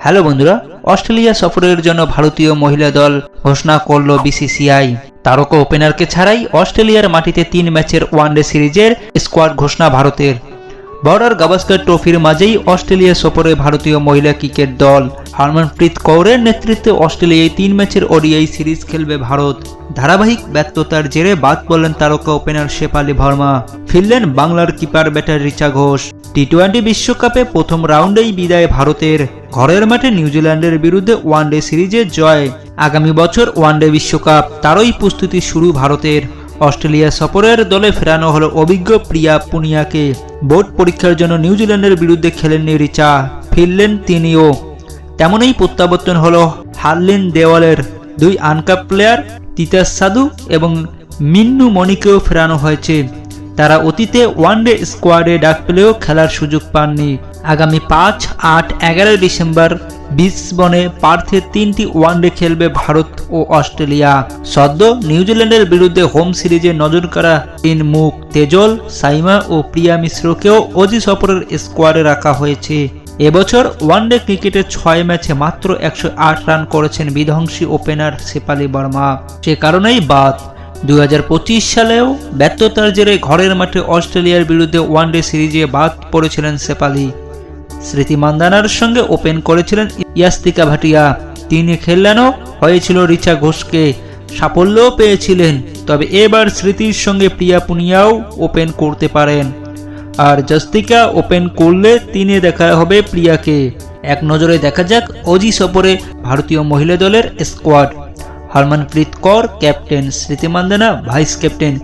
Hello বন্ধুরা, Australia সফরের জন্য ভারতীয় মহিলা দল ঘোষণা করল বিসিসিআই। তারকা ওপেনারকে ছাড়াই অস্ট্রেলিয়ার মাটিতে তিন ম্যাচের ওয়ানডে সিরিজের স্কোয়াড ঘোষণা ভারতের। বর্ডার গাভাস্কার ট্রফির মাঝেই অস্ট্রেলিয়া সফরে ভারতীয় মহিলা ক্রিকেট দল হরমনপ্রীত কৌরের নেতৃত্বে অস্ট্রেলিয়ায় তিন ম্যাচের ওডিআই সিরিজ খেলবে ভারত। ধারাবাহিক ব্যর্থতার জেরে বাদ পড়লেন তারকা ওপেনার শেফালি ভার্মা। ফিরলেন বাংলার keeper batter Richa Ghosh. T twenty বিশ্বকাপে প্রথম রাউন্ডেই বিদায় ভারতের। ঘরের মাঠে নিউজিল্যান্ডের বিরুদ্ধে ওয়ানডে সিরিজে জয়। আগামী বছর ওয়ানডে বিশ্বকাপ, তারই প্রস্তুতি শুরু ভারতের। অস্ট্রেলিয়া সফরের দলে ফেরানো হলো অভিজ্ঞ প্রিয়া পুনিয়াকে। বোর্ড পরীক্ষার জন্য নিউজিল্যান্ডের বিরুদ্ধে খেলেননি রিচা, ফিরলেন তিনিও। তেমনই প্রত্যাবর্তন হলো হার্লিন দেওয়ালের দুই আনকাপ প্লেয়ার তিতাস সাধু এবং মিন্নু মণিকেও ফেরানো হয়েছে। তারা অতীতে ওয়ানডে স্কোয়াডে ডাক পেলেও খেলার সুযোগ পাননি। আগামী পাঁচ, আট, এগারো ডিসেম্বর বিসবনে পার্থে তিনটি ওয়ানডে খেলবে ভারত ও অস্ট্রেলিয়া। সদ্য নিউজিল্যান্ডের বিরুদ্ধে হোম সিরিজে নজর কাড়া তিন মুখ তেজল, সাইমা ও প্রিয়া মিশ্রকেও অজি সফরের স্কোয়াডে রাখা হয়েছে। এবছর ওয়ানডে ক্রিকেটে ছয় ম্যাচে মাত্র একশো আট রান করেছেন বিধ্বংসী ওপেনার শেপালি বর্মা। সে কারণেই বাদ। দুই হাজার পঁচিশ সালেও ব্যর্থতার জেরে ঘরের মাঠে অস্ট্রেলিয়ার বিরুদ্ধে ওয়ানডে সিরিজে বাদ পড়েছিলেন শেপালি স্মৃতি মান্দানার সঙ্গে ওপেন করেছিলেন ইয়াস্তিকা ভাটিয়া। তিনি খেললেনও, হয়েছিল রিচা ঘোষকে। সাফল্যও পেয়েছিলেন, তবে এবার স্মৃতির সঙ্গে প্রিয়া পুনিয়াও ওপেন করতে পারেন। আর জাস্তিকা ওপেন করলে তিনি দেখা হবে প্রিয়াকে। এক নজরে দেখা যাক অজি সফরে ভারতীয় মহিলা দলের squad. Harmanpreet Kaur, captain Smriti Mandhana, vice captain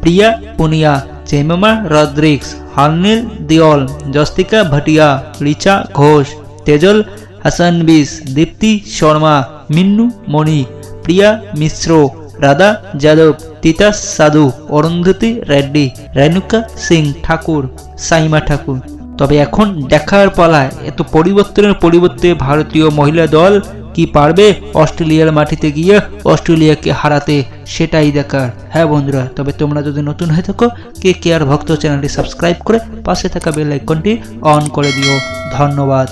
Priya Punia Jemimah Rodrigues Harleen Deol, Yastika Bhatia, Richa Ghosh, Tejal Hasabnis Deepti Sharma, Minnu Mani, Priya Mishra, Radha Yadav, Titas Sadhu, Arundhati Reddy, Renuka Singh Thakur, Saima ঠাকুর। তবে এখন দেখার পালায় এত পরিবর্তনের পরিবর্তে ভারতীয় মহিলা দল কি পারবে অস্ট্রেলিয়ার মাটিতে গিয়ে অস্ট্রেলিয়াকে হারাতে? সেটাই দেখার। হ্যাঁ বন্ধুরা, তবে তোমরা যদি নতুন হয়ে থাকো, কে কেয়ার ভক্ত চ্যানেলটি সাবস্ক্রাইব করে পাশে থাকা বেল আইকনটি অন করে দিও। ধন্যবাদ।